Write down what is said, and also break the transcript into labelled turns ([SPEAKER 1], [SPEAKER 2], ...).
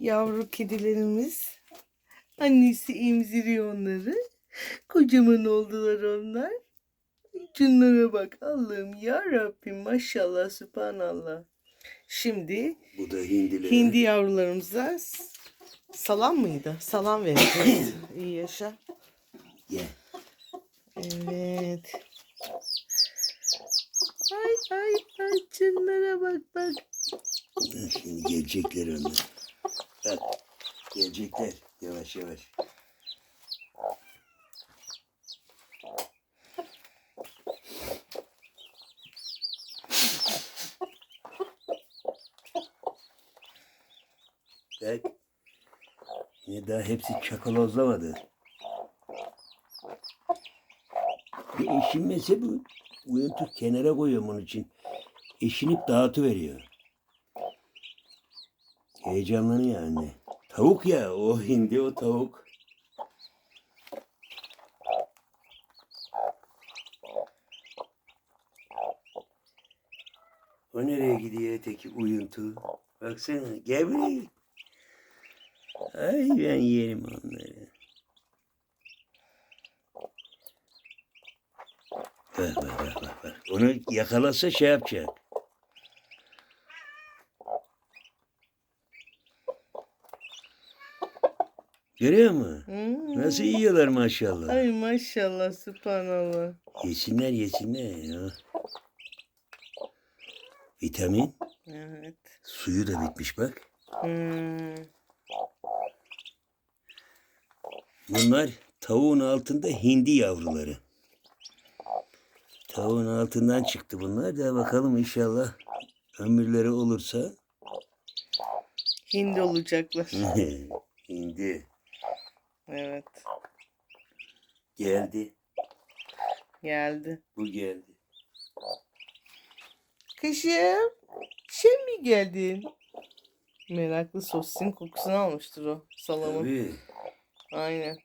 [SPEAKER 1] Yavru kedilerimiz. Annesi emziriyor onları. Kocaman oldular onlar. Şunlara bak Allah'ım ya Rabbim maşallah subhanallah. Şimdi
[SPEAKER 2] Bu da hindiler.
[SPEAKER 1] hindi yavrularımıza salam mıydı? Salam vereceğiz. İyi yaşa.
[SPEAKER 2] Ye.
[SPEAKER 1] Evet. Ay ay ay şunlara bak bak.
[SPEAKER 2] Şimdi gelecekler onlar. Bak. Gelecekler. Yavaş yavaş. Bak. Yine daha hepsi çakalozlamadı. Bir eşinmese bu uyuntu kenara koyuyorum onun için. Eşinip dağıtıveriyor. Heyecanlanıyor anne. Tavuk ya o hindi o tavuk. O nereye gidiyor öteki uyuntu? Baksana gel. Ay ben yerim onları. Bak bak bak bak. bak. Onu yakalasa şey yapacak. Görüyor musun?
[SPEAKER 1] Hmm.
[SPEAKER 2] Nasıl yiyorlar maşallah.
[SPEAKER 1] Ay maşallah subhanallah.
[SPEAKER 2] Yesinler yesinler ya. Vitamin.
[SPEAKER 1] Evet.
[SPEAKER 2] Suyu da bitmiş bak.
[SPEAKER 1] Hmm.
[SPEAKER 2] Bunlar tavuğun altında hindi yavruları. Tavuğun altından çıktı bunlar da bakalım inşallah ömürleri olursa.
[SPEAKER 1] Hindi olacaklar.
[SPEAKER 2] hindi
[SPEAKER 1] Evet.
[SPEAKER 2] geldi.
[SPEAKER 1] Geldi.
[SPEAKER 2] Bu geldi.
[SPEAKER 1] Kışım. Sen mi geldin? Meraklı sosisin kokusunu almıştır o salamın.
[SPEAKER 2] Tabii.
[SPEAKER 1] Aynen.